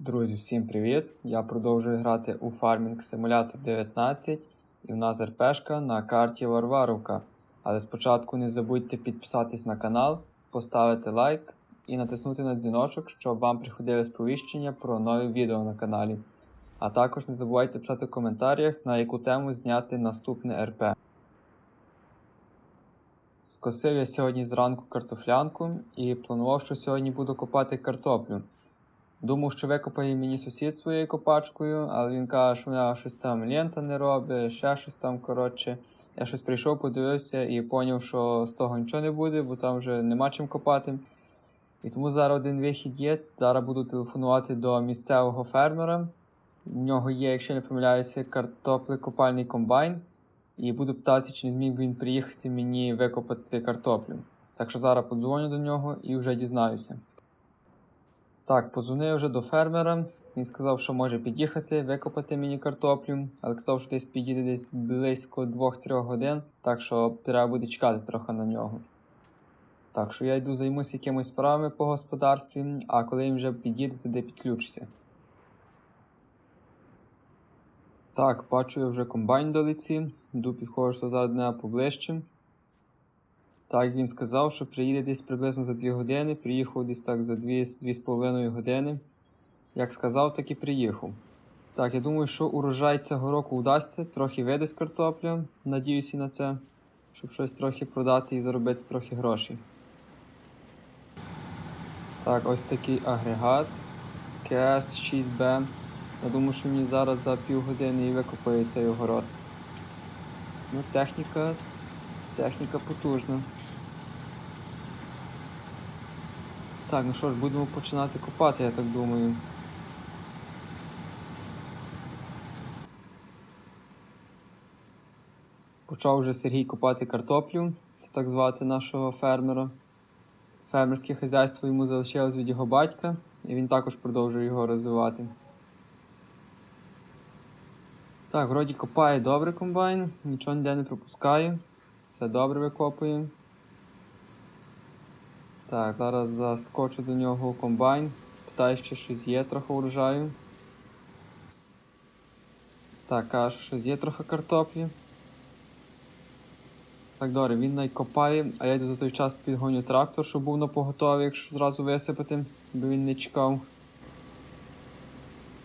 Друзі, всім привіт! Я продовжую грати у Farming Simulator 19 і в нас РПшка на карті Варваровка. Але спочатку не забудьте підписатись на канал, поставити лайк і натиснути на дзвіночок, щоб вам приходили сповіщення про нові відео на каналі. А також не забувайте писати в коментарях, на яку тему зняти наступне РП. Скосив я сьогодні зранку картофлянку і планував, що сьогодні буду копати картоплю. Думав, що викопає мені сусід своєю копачкою, але він каже, що в нього щось там лента не робить, ще щось там. Коротше, я щось прийшов, подивився і зрозумів, що з того нічого не буде, бо там вже нема чим копати. І тому зараз один вихід є. Зараз буду телефонувати до місцевого фермера. В нього є, якщо не помиляюся, картоплекопальний комбайн. І буду питатися, чи не зміг він приїхати мені викопати картоплю. Так що зараз подзвоню до нього і вже дізнаюся. Так, позвонив вже до фермера. Він сказав, що може під'їхати, викопати мені картоплю, але казав, що десь підійде десь близько 2-3 годин, так що треба буде чекати трохи на нього. Так що я йду займуся якимось справами по господарстві, а коли він вже підійде, туди підключуся. Так, бачу я вже комбайн до лиці, йду підходжу зараз нього поближче. Так, він сказав, що приїде десь приблизно за 2 години, приїхав десь так за 2-2,5 години. Як сказав, так і приїхав. Так, я думаю, що урожай цього року вдасться, трохи видасть картопля, надіюся на це, щоб щось трохи продати і заробити трохи грошей. Так, ось такий агрегат КС-6Б. Я думаю, що мені зараз за півгодини і викопає цей огород. Ну, техніка Техніка потужна. Так, ну що ж, будемо починати копати, я так думаю. Почав вже Сергій копати картоплю, це так звати нашого фермера. Фермерське хазяйство йому залишилось від його батька, і він також продовжує його розвивати. Так, вроді копає добре комбайн, нічого ніде не пропускає. Все добре викопуємо. Так, зараз заскочу до нього комбайн. Питаю, чи щось є трохи урожаю. Так, каже, що щось є трохи картоплі. Так, добре, він найкопає, а я йду за той час підгоню трактор, щоб був на поготові, якщо зразу висипати, бо він не чекав.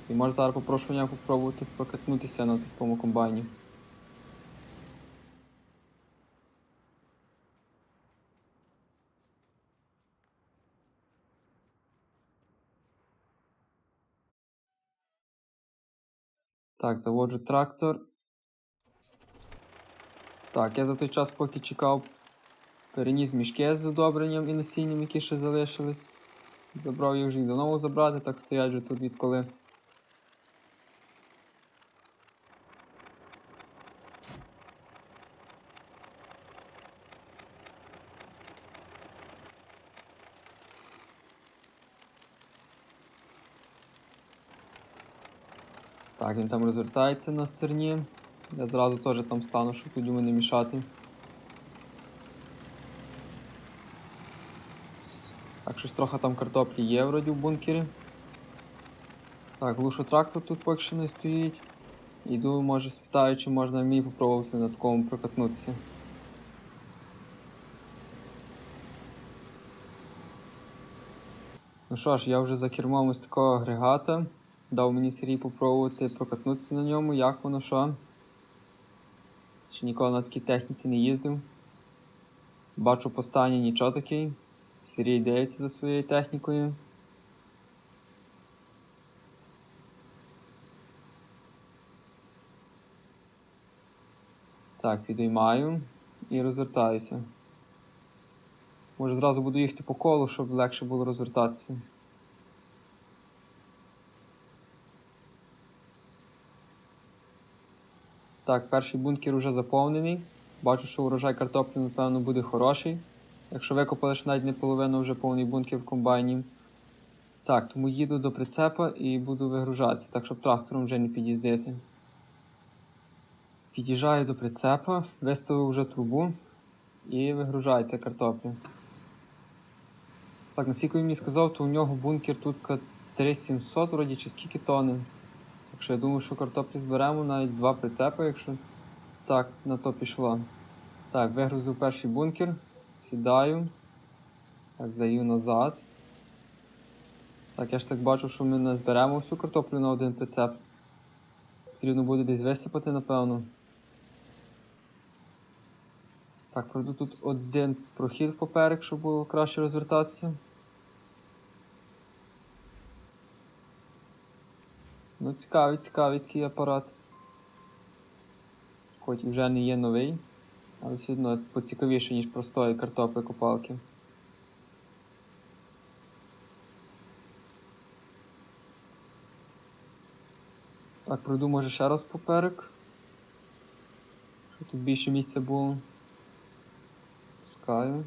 І може зараз попрошу нього попробувати прокатнутися на такому комбайні. Так, заводжу трактор. Так, я за той час, поки чекав, переніс мішки з удобренням і насінням, які ще залишились. Забрав їх вже до нового забрати, так стоять вже тут відколи. Так, він там розвертається на стерні. Я зразу теж там стану, щоб тоді не мішати. Так, щось трохи там картоплі є вроді в бункері. Так, глушу трактор тут поки що не стоїть. Йду, може, спитаю, чи можна мені попробувати на такому прокатнутися. Ну що ж, я вже за кермом ось такого агрегата. Дав мені Сергій попробувати прокатнутися на ньому, як воно що. Ще ніколи на такій техніці не їздив. Бачу по стані нічого такий. Сергій дивиться за своєю технікою. Так, підіймаю і розвертаюся. Може зразу буду їхати по колу, щоб легше було розвертатися. Так, перший бункер вже заповнений. Бачу, що урожай картоплі, напевно, буде хороший. Якщо викопали ж навіть не половину, вже повний бункер в комбайні. Так, тому їду до прицепа і буду вигружатися, так щоб трактором вже не під'їздити. Під'їжджаю до прицепа, виставив вже трубу і вигружається картопля. Так, наскільки він мені сказав, то у нього бункер тут 3700 вроді чи скільки тони. Так що я думаю, що картоплі зберемо навіть два прицепи, якщо так на то пішло. Так, вигрузив перший бункер, сідаю. Так, здаю назад. Так, я ж так бачу, що ми не зберемо всю картоплю на один прицеп. Потрібно буде десь висипати, напевно. Так, пройду тут один прохід поперек, щоб було краще розвертатися. Ну, цікавий, цікавий такий апарат. Хоч вже не є новий, але все одно поцікавіше, ніж простої картопли копалки. Так, пройду може ще раз поперек. Щоб тут більше місця було. Пускаю.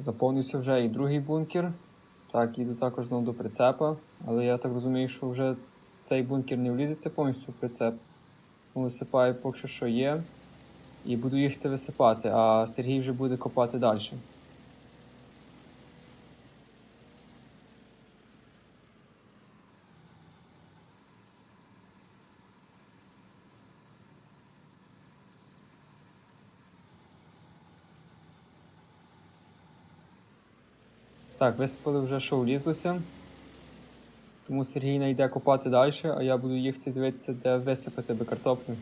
Заповнився вже і другий бункер. Так, їду також знову до прицепа, але я так розумію, що вже цей бункер не влізеться повністю в прицеп. Тому висипаю поки що, є. І буду їхати висипати, а Сергій вже буде копати далі. Так, висипали вже, що влізлося. Тому Сергій не йде копати далі, а я буду їхати дивитися, де висипати би картоплю.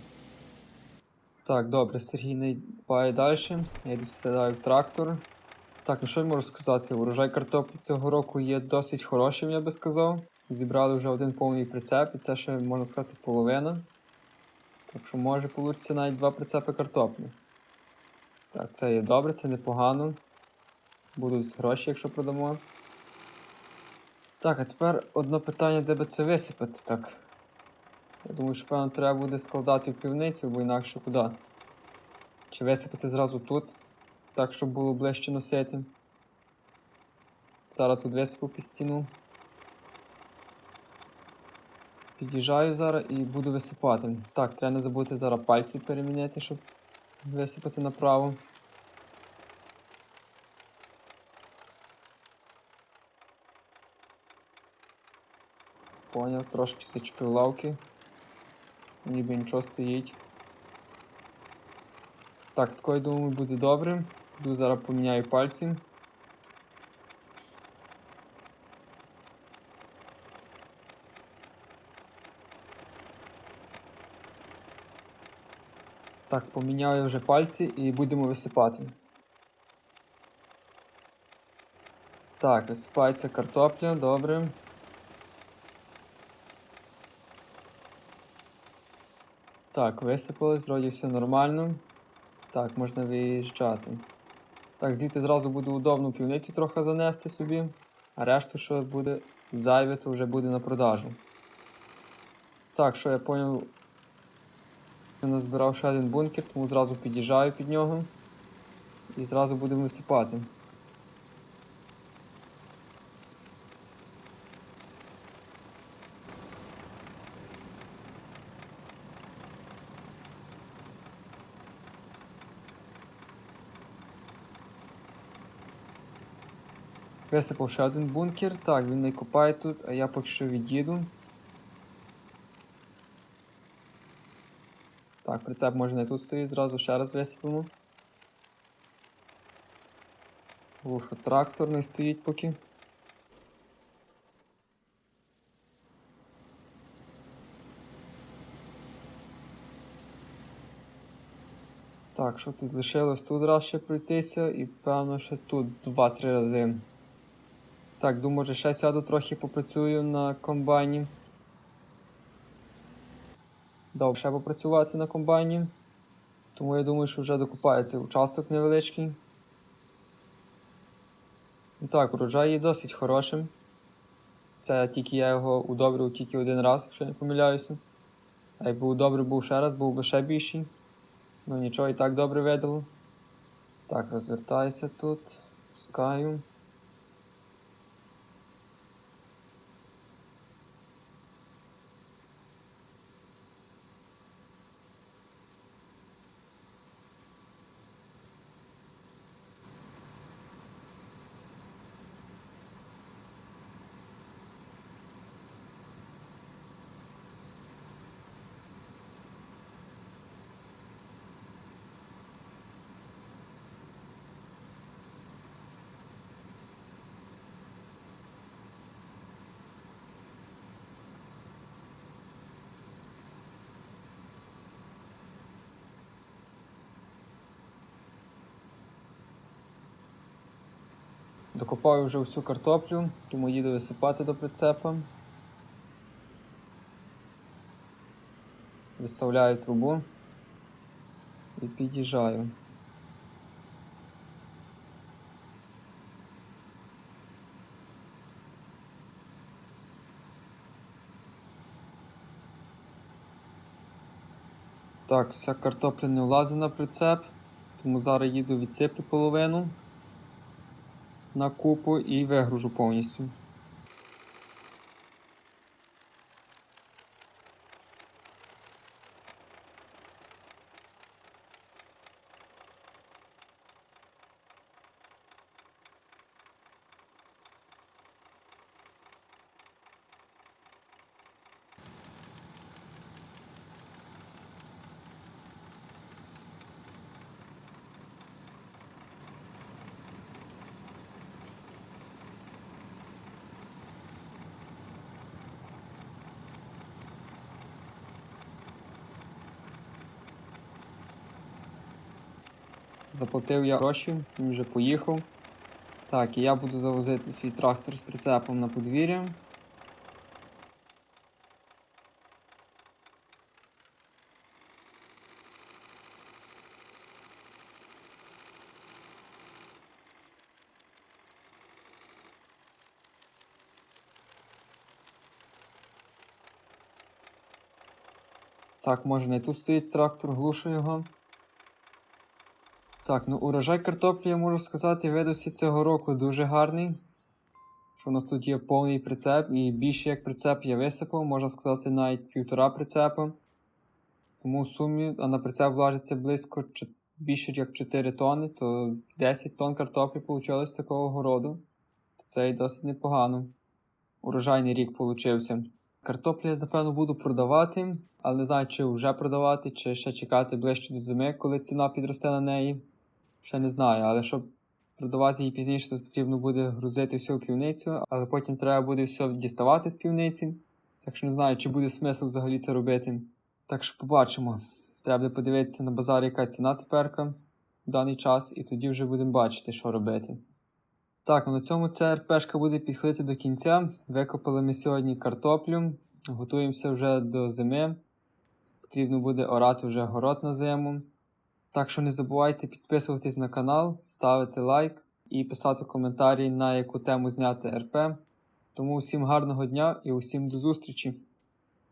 Так, добре, Сергій не дбає далі. Я йду в трактор. Так, ну що я можу сказати? Урожай картоплі цього року є досить хорошим, я би сказав. Зібрали вже один повний прицеп, і це ще, можна сказати, половина. Так що може вийти навіть два прицепи картоплі. Так, це є добре, це непогано. Будуть гроші, якщо продамо. Так, а тепер одне питання, де би це висипати. Так. Я думаю, що певно треба буде складати в півницю, бо інакше куди. Чи висипати зразу тут, так, щоб було ближче носити. Зараз тут висипу під стіну. Під'їжджаю зараз і буду висипати. Так, треба не забути зараз пальці переміняти, щоб висипати направо. Поняв, трошки зачепив лавки. Ніби нічого стоїть. Так, такою думаю буде добре. Йду зараз поміняю пальці. Так, поміняю вже пальці і будемо висипати. Так, висипається картопля, добре. Так, висипалось, вроді все нормально. Так, можна виїжджати. Так, звідти зразу буде удобно півницю трохи занести собі, а решту, що буде зайве, то вже буде на продажу. Так, що я поняв, я назбирав ще один бункер, тому зразу під'їжджаю під нього і зразу будемо висипати. Висипав ще один бункер. Так, він не копає тут, а я поки що від'їду. Так, прицеп може не тут стоїть, зразу ще раз висипемо. О, що трактор не стоїть поки. Так, що тут лишилось тут раз ще пройтися і певно ще тут 2-3 рази. Так, думаю, ще сяду трохи попрацюю на комбайні. Дав ще попрацювати на комбайні. Тому я думаю, що вже докупається участок невеличкий. Так, урожай є досить хорошим. Це тільки я його удобрив тільки один раз, якщо не помиляюся. А якби удобрив був ще раз, був би ще більший. Ну нічого і так добре видало. Так, розвертаюся тут, пускаю. Докопаю вже всю картоплю, тому їду висипати до прицепа. Виставляю трубу і під'їжджаю. Так, вся картопля не влазить на прицеп, тому зараз їду відсиплю половину на купу і вигружу повністю. Заплатив я гроші, він вже поїхав. Так, і я буду завозити свій трактор з прицепом на подвір'я. Так, може не тут стоїть трактор, глушу його. Так, ну урожай картоплі, я можу сказати, видався цього року дуже гарний. Що у нас тут є повний прицеп, і більше як прицеп я висипав, можна сказати, навіть півтора прицепа. Тому в сумі, а на прицеп влажиться близько більше як 4 тонни, то 10 тонн картоплі вийшло з такого городу. То це і досить непогано. Урожайний рік получився. Картоплю я, напевно, буду продавати, але не знаю, чи вже продавати, чи ще чекати ближче до зими, коли ціна підросте на неї. Ще не знаю, але щоб продавати її пізніше, то потрібно буде грузити все в півницю, але потім треба буде все діставати з півниці. Так що не знаю, чи буде смисл взагалі це робити. Так що побачимо. Треба буде подивитися на базарі, яка ціна теперка в даний час, і тоді вже будемо бачити, що робити. Так, ну на цьому ця РПшка буде підходити до кінця. Викопали ми сьогодні картоплю, готуємося вже до зими. Потрібно буде орати вже город на зиму. Так що не забувайте підписуватись на канал, ставити лайк і писати коментарі, на яку тему зняти РП. Тому усім гарного дня і усім до зустрічі!